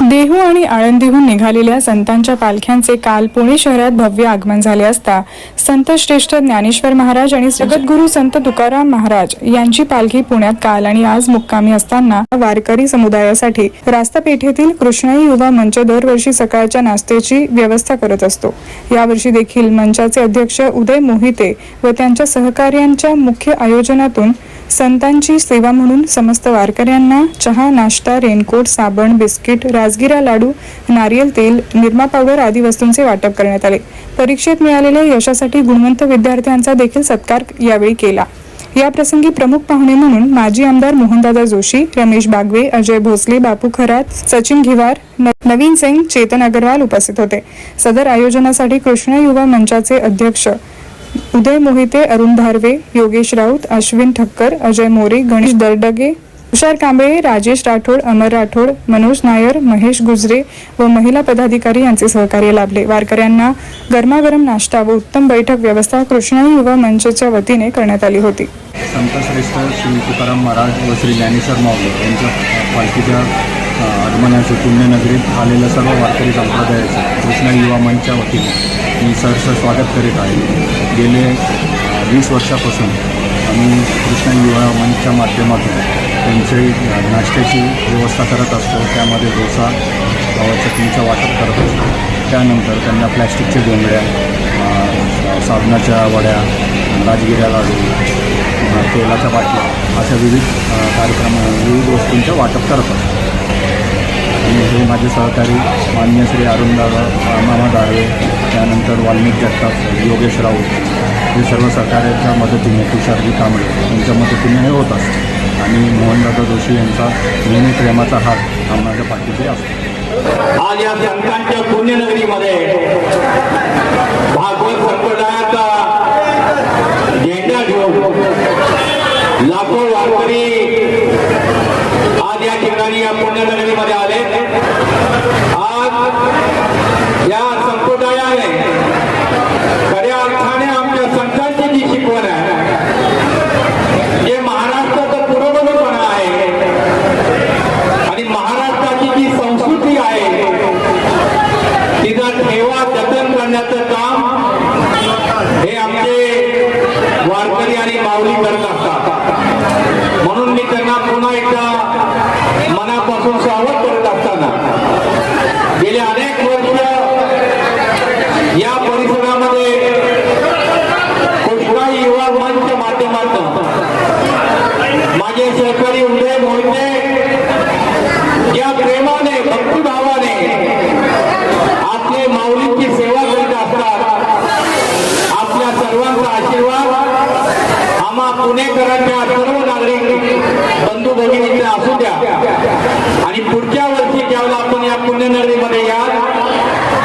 देहू आणि आळंदीहून निघालेल्या संतांच्या पालख्यांचे काल पुणे शहरात भव्य आगमन झाले असता संत श्रेष्ठ ज्ञानेश्वर महाराज आणि जगद्गुरू संत तुकाराम महाराज यांची पालखी पुण्यात काल आणि आज मुक्कामी असताना वारकरी समुदायासाठी रास्ता पेठेतील कृष्णाई युवा मंच दरवर्षी सकाळच्या नाश्त्याची व्यवस्था करत असतो. यावर्षी देखील मंचाचे अध्यक्ष उदय मोहिते व त्यांच्या सहकार्यांच्या मुख्य आयोजनातून संतांची सेवा म्हणून समस्त वारकऱ्यांना चहा नाश्ता रेनकोट साबण बिस्किट राजगिरा लाडू नारियल तेल निरमा पावडर आदी वस्तूंचे वाटप करण्यात आले. परीक्षेत मिळालेल्या यशासाठी गुणवंत विद्यार्थ्यांचा देखील सत्कार यावेळी केला. या प्रसंगी प्रमुख पाहुणे म्हणून माजी आमदार मोहनदादा जोशी रमेश बागवे अजय भोसले बापू खरात सचिन घिवार न- नवीन सिंग चेतन अग्रवाल उपस्थित होते. सदर आयोजनासाठी कृष्ण युवा मंचाचे अध्यक्ष उदय मोहिते अरुण धारवे योगेश राऊत अश्विन ठक्कर अजय मोरे गणेश दरडगे तुषार कांबळे राजेश राठोड अमर राठोड मनोज नायर महेश गुजरे व महिला पदाधिकारी यांचे सहकार्य लाभले. वारकऱ्यांना गरमागरम नाश्ता व उत्तम बैठक व्यवस्था कृष्णा युवा मंचच्या वतीने करण्यात आली होती. संतश्रेष्ठ श्री तुकाराम महाराज व श्री ज्ञानेश्वर माऊली यांच्या पालखीच्या अ, आगमनाचे पुण्यनगरीत आलेल्या सर्व वारकरी संप्रदायाचं कृष्णा युवा मंचच्या वतीने मी सहर्ष स्वागत करीत आहे. गेले वीस वर्षापासून आम्ही कृष्णा युवा मंचच्या माध्यमातून त्यांचे नाश्त्याची व्यवस्था करत असतो. त्यामध्ये डोसा चटणीचं वाटप करत असतो. त्यानंतर त्यांना प्लॅस्टिकच्या गोंगड्या साबणाच्या वड्या राजगिऱ्या लाडू तेलाच्या बाटल्या अशा विविध कार्यक्रम विविध वस्तूंचं वाटप करत असतो. आणि हे माझे सहकारी मान्य श्री अरुणदादा मामा दाळवे त्यानंतर वाल्मिक जगताप योगेश राऊत हे सर्व सहकार्याच्या मदतीने तुषारजी कांबळे यांच्या मदतीने हे होत असतं. आणि मोहनदादा जोशी यांचा नेहमी प्रेमाचा हात हा माझ्या पाठीशी असतो. आज या संतांच्या पुण्यनगरीमध्ये भागवत संप्रदायाचा झेंडा घेऊन लाखो वारकरी आज या ठिकाणी या पुण्यनगरीमध्ये आले 감사합니다. या परिसरामध्ये कुठलाही युवा मंच माध्यमातून माझे सहकारी उदय मोहिते या प्रेमाने भक्तिभावाने आपले माऊलींची सेवा करीत असतात. आपल्या सर्वांचा आशीर्वाद आम्हा पुणेकरांच्या सर्व नागरिक बंधू भगिनींचे असू द्या. आणि पुढच्या वर्षी ज्यावेळेला आपण या पुण्यनगरीमध्ये याल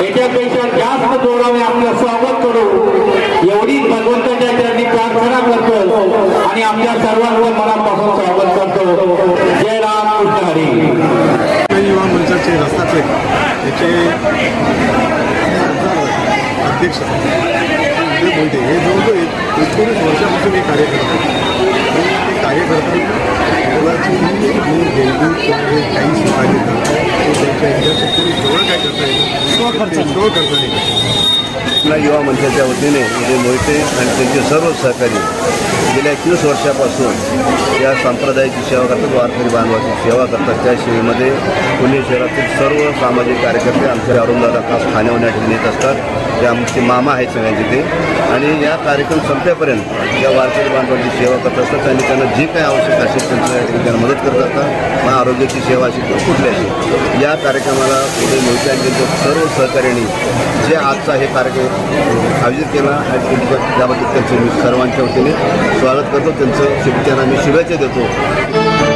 याच्यापेक्षा जास्त जोराने आपलं स्वागत करू एवढी भगवंताच्या चरणी प्रार्थना करतो आणि आपल्या सर्वांवर मनापासून स्वागत करतो जय राम कृष्ण हरी युवा मंचाचे रस्ताचे याचे अध्यक्ष बोलते हे जवळजवळ एकोणीस वर्षापासून हे कार्य करत होते आणि ते कार्य करताना मुलाची मूळ देणगी हे काही करतात ते त्यांच्या इच्छाशक्तीने जेवढं काय करता येईल स्वखर्च स्वखर्चाने करतात कृष्णा युवा मंचाच्या वतीने उदय मोहिते आणि त्यांचे सर्व सहकारी गेल्या एकवीस वर्षापासून या संप्रदायाची सेवा करतात वारकरी बांधवाची सेवा करतात. त्या सेवेमध्ये पुणे शहरातील सर्व सामाजिक कार्यकर्ते आमच्या अरुंदाला खास ठाण्याहून ठिकाणी येत असतात. जे आमचे मामा आहेत सगळ्यांचे ते. आणि या कार्यक्रम संपेपर्यंत या वारकरी बांधवांची सेवा करत असतात आणि त्यांना जे काही आवश्यक असेल त्यांच्या त्यांना मदत करत असतात. मग आरोग्याची सेवा असेल किंवा कुठल्याही या कार्यक्रमाला पुढे मिळते आणि त्यांच्या सर्व सहकार्यांनी जे आजचा हे कार्यक्रम आयोजित केला आणि त्याबद्दल त्यांचे मी सर्वांच्या वतीने स्वागत करतो. त्यांचं शिक्षण त्यांना मी शुभेच्छा देतो.